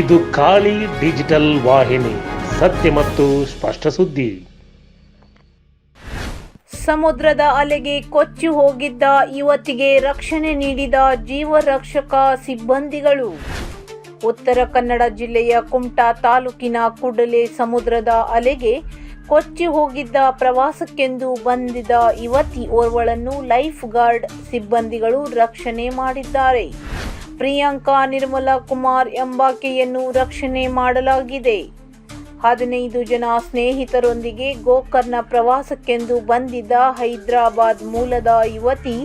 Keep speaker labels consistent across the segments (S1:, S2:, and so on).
S1: ಇದು ಖಾಲಿ ಡಿಜಿಟಲ್ ವಾಹಿನಿ, ಸತ್ಯ ಮತ್ತು ಸ್ಪಷ್ಟ ಸುದ್ದಿ.
S2: ಸಮುದ್ರದ ಅಲೆಗೆ ಕೊಚ್ಚಿ ಹೋಗಿದ್ದ ಯುವತಿಗೆ ರಕ್ಷಣೆ ನೀಡಿದ ಜೀವರಕ್ಷಕ ಸಿಬ್ಬಂದಿಗಳು. ಉತ್ತರ ಕನ್ನಡ ಜಿಲ್ಲೆಯ ಕುಮಟಾ ತಾಲೂಕಿನ ಕೂಡಲೆ ಸಮುದ್ರದ ಅಲೆಗೆ ಕೊಚ್ಚಿ ಹೋಗಿದ್ದ ಪ್ರವಾಸಕ್ಕೆಂದು ಬಂದಿದ್ದ ಯುವತಿ ಓರ್ವಳನ್ನು ಲೈಫ್ ಗಾರ್ಡ್ ಸಿಬ್ಬಂದಿಗಳು ರಕ್ಷಣೆ ಮಾಡಿದ್ದಾರೆ. ಪ್ರಿಯಾಂಕಾ ನಿರ್ಮಲಾ ಕುಮಾರ್ ಎಂಬಾಕೆಯನ್ನು ರಕ್ಷಣೆ ಮಾಡಲಾಗಿದೆ. ಹದಿನೈದು ಜನ ಸ್ನೇಹಿತರೊಂದಿಗೆ ಗೋಕರ್ಣ ಪ್ರವಾಸಕ್ಕೆಂದು ಬಂದಿದ್ದ ಹೈದರಾಬಾದ್ ಮೂಲದ ಯುವತಿ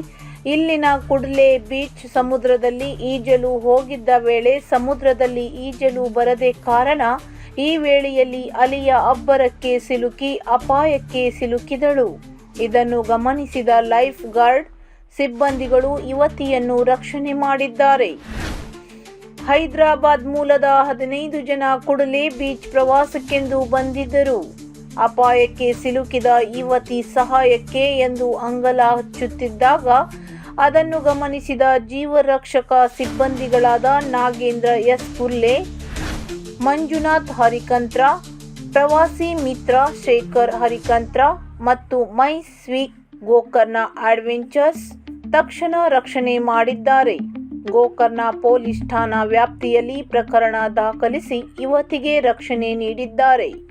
S2: ಇಲ್ಲಿನ ಕುಡ್ಲೆ ಬೀಚ್ ಸಮುದ್ರದಲ್ಲಿ ಈಜಲು ಹೋಗಿದ್ದ ವೇಳೆ ಸಮುದ್ರದಲ್ಲಿ ಈಜಲು ಬರದೆ ಕಾರಣ ಈ ವೇಳೆಯಲ್ಲಿ ಅಲಿಯ ಅಬ್ಬರಕ್ಕೆ ಸಿಲುಕಿ ಅಪಾಯಕ್ಕೆ ಸಿಲುಕಿದಳು. ಇದನ್ನು ಗಮನಿಸಿದ ಲೈಫ್ ಗಾರ್ಡ್ ಸಿಬ್ಬಂದಿಗಳು ಯುವತಿಯನ್ನು ರಕ್ಷಣೆ ಮಾಡಿದ್ದಾರೆ. ಹೈದರಾಬಾದ್ ಮೂಲದ ಹದಿನೈದು ಜನ ಕುಡಲೆ ಬೀಚ್ ಪ್ರವಾಸಕ್ಕೆಂದು ಬಂದಿದ್ದರು. ಅಪಾಯಕ್ಕೆ ಸಿಲುಕಿದ ಯುವತಿ ಸಹಾಯಕ್ಕೆ ಎಂದು ಅಂಗಲ ಹಚ್ಚುತ್ತಿದ್ದಾಗ ಅದನ್ನು ಗಮನಿಸಿದ ಜೀವರಕ್ಷಕ ಸಿಬ್ಬಂದಿಗಳಾದ ನಾಗೇಂದ್ರ ಎಸ್. ಪುಲ್ಲೆ, ಮಂಜುನಾಥ್ ಹರಿಕಂತ್ರ, ಪ್ರವಾಸಿ ಮಿತ್ರ ಶೇಖರ್ ಹರಿಕಂತ್ರ ಮತ್ತು ಮೈ ಸ್ವೀಕ್ ಗೋಕರ್ಣ ಅಡ್ವೆಂಚರ್ಸ್ ತಕ್ಷಣ ರಕ್ಷಣೆ ಮಾಡಿದ್ದಾರೆ. ಗೋಕರ್ಣ ಪೊಲೀಸ್ ಠಾಣಾ ವ್ಯಾಪ್ತಿಯಲ್ಲಿ ಪ್ರಕರಣ ದಾಖಲಿಸಿ ಯುವತಿಗೆ ರಕ್ಷಣೆ ನೀಡಿದ್ದಾರೆ.